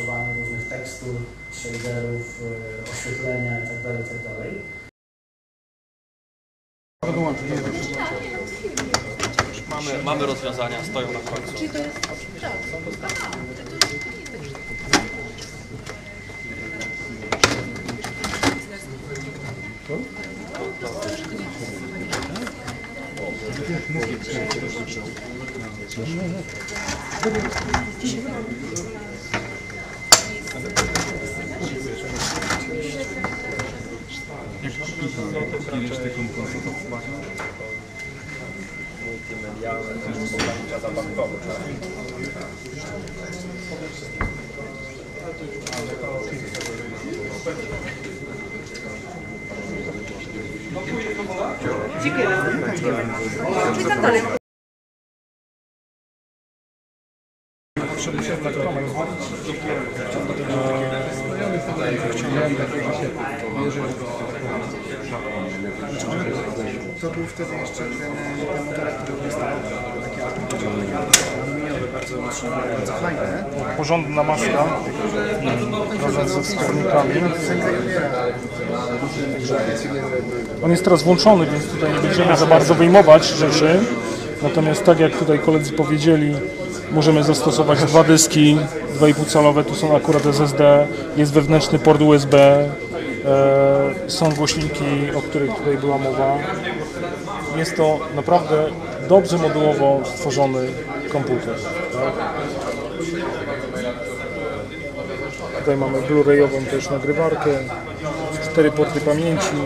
rozszyfrowanie różnych tekstur, shaderów, y, oświetlenia itd. itd. Mamy, mamy rozwiązania, stoją na końcu. To jak kupujesz taką konsultację? Multimedialne, też współpraca zabankowa. Dziękuję. Dziękuję. Dziękuję. Był wtedy jeszcze ten, ten model, który wystawał takie aluminiowe, bardzo, bardzo fajne. porządna maska razem ze wskaźnikami. On jest teraz włączony, więc tutaj nie będziemy za bardzo wyjmować rzeczy. Natomiast tak jak tutaj koledzy powiedzieli, możemy zastosować dwa dyski 2,5 calowe, tu są akurat SSD, jest wewnętrzny port USB, e, są głośniki, o których tutaj była mowa. Jest to naprawdę dobrze modułowo stworzony komputer. Tak? Tutaj mamy Blu-rayową też nagrywarkę, cztery porty pamięci,